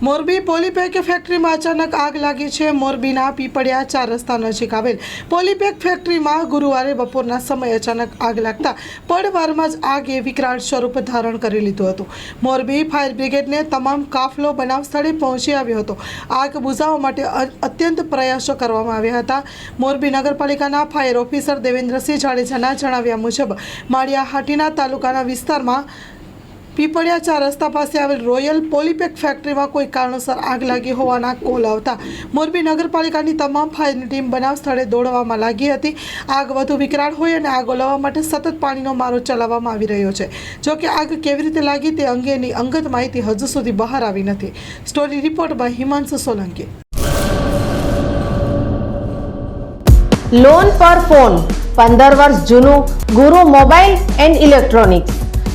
Morbi polypack ફેક્ટરીમાં અચાનક આગ લાગી છે. મોરબીના પીપળિયા ચાર રસ્તા નજીક આવેલ પોલીપેક ફેક્ટરીમાં ગુરુવારે બપોરના સમયે અચાનક આગ લાગતા પડવારમાં જ આગે વિકરાળ સ્વરૂપ ધારણ કરી લીધું હતું. મોરબી ફાયર બ્રિગેડને તમામ કાફલો બનાવ સ્થળે પહોંચી આવ્યો હતો. આગ બુઝાવવા માટે અત્યંત પ્રયાસો કરવામાં આવ્યા હતા. મોરબી નગરપાલિકાના ફાયર ઓફિસર દેવેન્દ્રસિંહ જાડેજાના જણાવ્યા મુજબ માળિયા હાટીના તાલુકાના વિસ્તારમાં પીપળિયા ચાર રસ્તા પાસે આવેલ રોયલ પોલીપેક ફેક્ટરીમાં કોઈ કારણોસર આગ લાગી હોવાના કોલ આવતા મોરબી નગરપાલિકાની તમામ ફાયરની ટીમ બનાવ સ્થળે દોડવામાં લાગી હતી. આગ વધુ વિકરાળ હોય અને આગ ઓલવવા માટે સતત પાણીનો મારો ચલાવવામાં આવી રહ્યો છે. જો કે આગ કેવી રીતે લાગી તે અંગેની અંગત માહિતી હજુ સુધી બહાર આવી નથી. Story report by Himanshu Solanki. Loan પર ફોન પંદર વર્ષ જૂનું ગુરુ મોબાઈલ એન્ડ ઇલેક્ટ્રોનિક્સ.